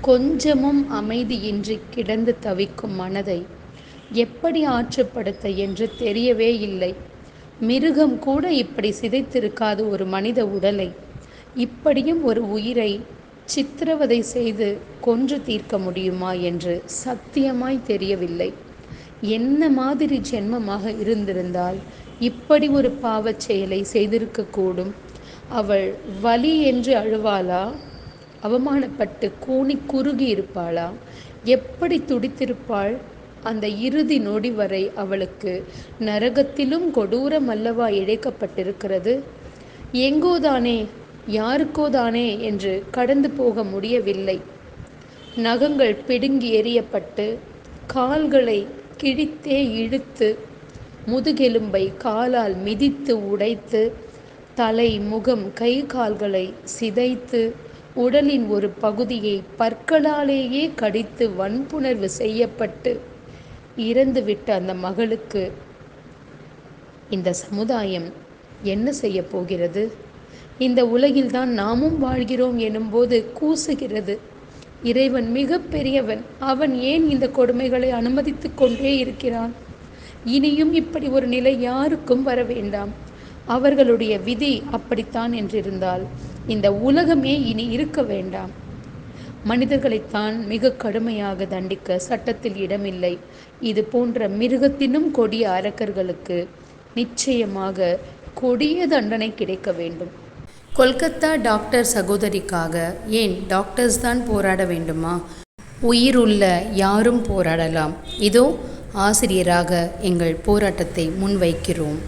கொஞ்சமும் அமைதியின்றி கிடந்து தவிக்கும் மனதை எப்படி ஆற்றுப்படுத்த என்று தெரியவே இல்லை. மிருகம் கூட இப்படி சிதைத்திருக்காது ஒரு மனித உடலை. இப்படியும் ஒரு உயிரை சித்திரவதை செய்து கொன்று தீர்க்க முடியுமா என்று சத்தியமாய் தெரியவில்லை. என்ன மாதிரி ஜென்மமாக இருந்திருந்தால் இப்படி ஒரு பாவச் செயலை செய்திருக்கக்கூடும். அவள் வலி என்று அழுவாளா? அவமானப்பட்டு கூனி குறுகி இருப்பாளா எப்படி துடித்திருப்பாள்? அந்த இறுதி நொடி வரை அவளுக்கு நரகத்திலும் கொடூரம் அல்லவா இழைக்கப்பட்டிருக்கிறது? எங்கோதானே யாருக்கோதானே என்று கடந்து போக முடியவில்லை. நகங்கள் பிடுங்கி எறியப்பட்டு கால்களை கிழித்தே இழுத்து முதுகெலும்பை காலால் மிதித்து உடைத்து தலை முகம் கை கால்களை சிதைத்து உடலின் ஒரு பகுதியை பற்களாலேயே கடித்து வன்புணர்வு செய்யப்பட்டு இறந்துவிட்ட அந்த மகளுக்கு இந்த சமுதாயம் என்ன செய்ய போகிறது? இந்த உலகில்தான் நாமும் வாழ்கிறோம் எனும்போது கூசுகிறது. இறைவன் மிக பெரியவன் அவன் ஏன் இந்த கொடுமைகளை அனுமதித்து கொண்டே இருக்கிறான்? இனியும் இப்படி ஒரு நிலை யாருக்கும் வர வேண்டாம். அவர்களுடைய விதி அப்படித்தான் என்றிருந்தால் இந்த உலகமே இனி இருக்க வேண்டாம். மனிதர்களைத்தான் மிக கடுமையாக தண்டிக்க சட்டத்தில் இடமில்லை. இது போன்ற மிருகத்தினும் கொடிய அரக்கர்களுக்கு நிச்சயமாக கொடிய தண்டனை கிடைக்க வேண்டும். கொல்கத்தா டாக்டர் சகோதரிக்காக ஏன் டாக்டர்ஸ் தான் போராட வேண்டுமா? உயிர் உள்ள யாரும் போராடலாம். இதோ ஆசிரியராக எங்கள் போராட்டத்தை முன்வைக்கிறோம்.